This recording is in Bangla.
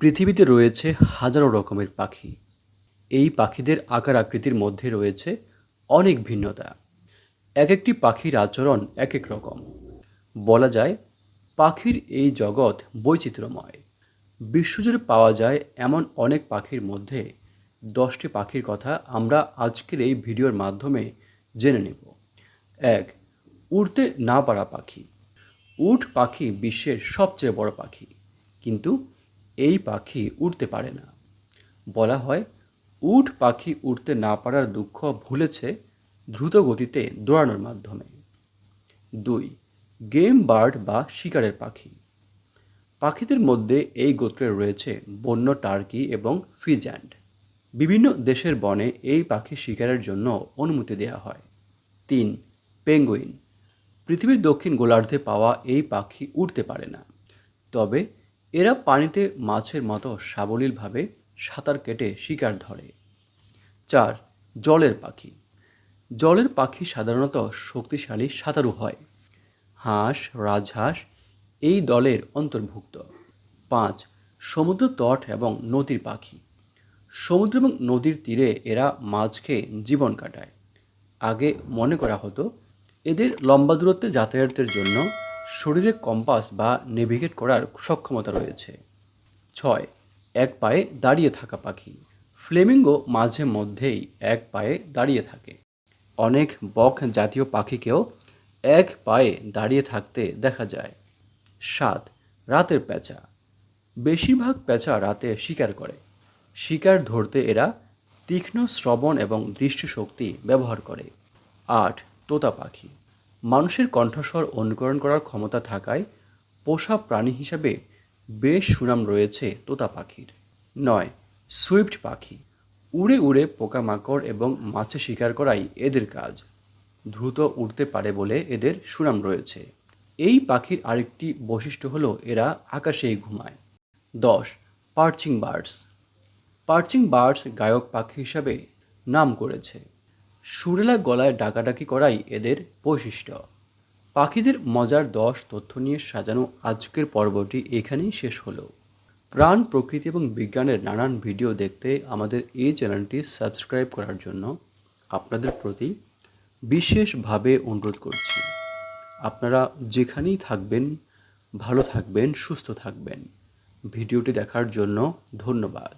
পৃথিবীতে রয়েছে হাজারো রকমের পাখি। এই পাখিদের আকার আকৃতির মধ্যে রয়েছে অনেক ভিন্নতা। এক একটি পাখির আচরণ এক এক রকম। বলা যায়, পাখির এই জগৎ বৈচিত্র্যময়। বিশ্বজুড়ে পাওয়া যায় এমন অনেক পাখির মধ্যে দশটি পাখির কথা আমরা আজকের এই ভিডিওর মাধ্যমে জেনে নেব। এক, উড়তে না পারা পাখি। উট পাখি বিশ্বের সবচেয়ে বড় পাখি। কিন্তু এই পাখি উড়তে পারে না। বলা হয়, উট পাখি উড়তে না পারার দুঃখ ভুলেছে দ্রুত গতিতে দৌড়ানোর মাধ্যমে। দুই, গেম বার্ড বা শিকারের পাখি। পাখিদের মধ্যে এই গোত্রে রয়েছে বন্য টার্কি এবং ফিজ্যান্ড বিভিন্ন দেশের বনে এই পাখি শিকারের জন্য অনুমতি দেওয়া হয়। তিন, পেঙ্গুইন। পৃথিবীর দক্ষিণ গোলার্ধে পাওয়া এই পাখি উড়তে পারে না। তবে এরা পানিতে মাছের মতো সাবলীলভাবে সাঁতার কেটে শিকার ধরে। চার, জলের পাখি। জলের পাখি সাধারণত শক্তিশালী সাঁতারু হয়। হাঁস, রাজহাঁস এই দলের অন্তর্ভুক্ত। পাঁচ, সমুদ্র তট এবং নদীর পাখি। সমুদ্র এবং নদীর তীরে এরা মাছ খেয়ে জীবন কাটায়। আগে মনে করা হতো, এদের লম্বা দূরত্বে যাতায়াতের জন্য শরীরে কম্পাস বা নেভিগেট করার সক্ষমতা রয়েছে। ছয়, এক পায়ে দাঁড়িয়ে থাকা পাখি। ফ্লেমিঙ্গো মাঝে মধ্যেই এক পায়ে দাঁড়িয়ে থাকে। অনেক বক জাতীয় পাখিকেও এক পায়ে দাঁড়িয়ে থাকতে দেখা যায়। সাত, রাতের পেঁচা বেশিরভাগ পেঁচা রাতে শিকার করে। শিকার ধরতে এরা তীক্ষ্ণ শ্রবণ এবং দৃষ্টিশক্তি ব্যবহার করে। আট, তোতা পাখি। মানুষের কণ্ঠস্বর অনুকরণ করার ক্ষমতা থাকায় পোষা প্রাণী হিসাবে বেশ সুনাম রয়েছে তোতা পাখির। নয়, সুইফট পাখি। উড়ে উড়ে পোকামাকড় এবং মাছে শিকার করাই এদের কাজ। দ্রুত উড়তে পারে বলে এদের সুনাম রয়েছে। এই পাখির আরেকটি বৈশিষ্ট্য হলো এরা আকাশেই ঘুমায়। দশ, পার্চিং বার্ডস। পার্চিং বার্ডস গায়ক পাখি হিসাবে নাম করেছে। সুরেলা গলায় ডাকাডাকি করাই এদের বৈশিষ্ট্য। পাখিদের মজার দশ তথ্য নিয়ে সাজানো আজকের পর্বটি এখানেই শেষ হলো। প্রাণ, প্রকৃতি এবং বিজ্ঞানের নানান ভিডিও দেখতে আমাদের এই চ্যানেলটি সাবস্ক্রাইব করার জন্য আপনাদের প্রতি বিশেষভাবে অনুরোধ করছি। আপনারা যেখানেই থাকবেন, ভালো থাকবেন, সুস্থ থাকবেন। ভিডিওটি দেখার জন্য ধন্যবাদ।